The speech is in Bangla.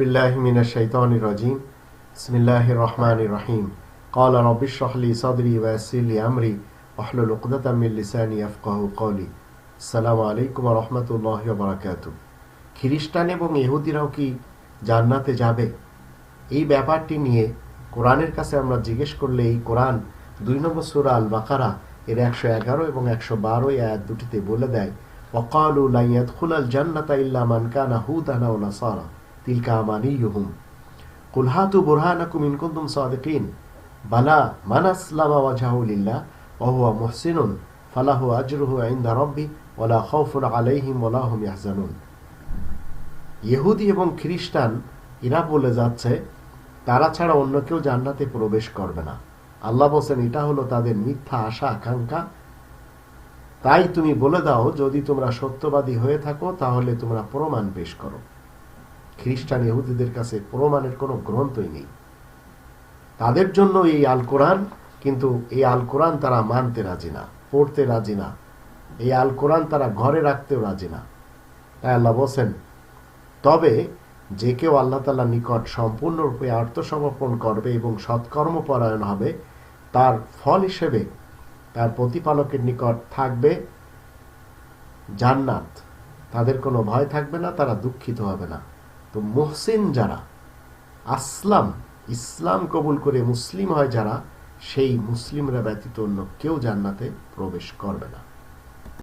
بالله من الشيطان الرجيم بسم الله الرحمن الرحيم قال رب اشرح لي صدري ويسر لي امري واحلل عقدة من لساني يفقهوا قولي السلام عليكم ورحمة الله وبركاته খ্রিস্টান এবং ইহুদিরাও কি জান্নাতে যাবে এই ব্যাপারটি নিয়ে কোরআনের কাছে আমরা জিজ্ঞেস করলে এই কোরআন দুই নম্বর সুরা আল বাকারা এর একশো এগারো এবং একশো বারো আয়াত দুটিতে বলে দেয় وقالوا لن يدخل الجنة إلا من كان ইহুদি এবং খ্রিস্টান বলে যাচ্ছে, তারা ছাড়া অন্য কেউ জান্নাতে প্রবেশ করবে না। আল্লাহ বলছেন, এটা হলো তাদের মিথ্যা আশা, আকাঙ্ক্ষা। তাই তুমি বলে দাও, যদি তোমরা সত্যবাদী হয়ে থাকো, তাহলে তোমরা প্রমাণ পেশ করো। খ্রিস্টান ইহুদিদের কাছে প্রমাণের কোনো গ্রন্থই নেই। তাদের জন্য এই আল কোরআন, কিন্তু এই আল কোরআন তারা মানতে রাজি না, পড়তে রাজি না। এই আল কোরআন তারা ঘরে রাখতেও রাজি না। তাই আল্লাহ বলছেন, তবে যে কেউ আল্লাহ তাল্লাহ নিকট সম্পূর্ণরূপে আত্মসমর্পণ করবে এবং সৎকর্ম পরায়ণ হবে, তার ফল হিসেবে তার প্রতিপালকের নিকট থাকবে জান্নাত। তাদের কোনো ভয় থাকবে না, তারা দুঃখিত হবে না। তো মোহসেন যারা, আসলাম, ইসলাম কবুল করে মুসলিম হয় যারা, সেই মুসলিমরা ব্যতীত অন্য কেউ জান্নাতে প্রবেশ করবে না।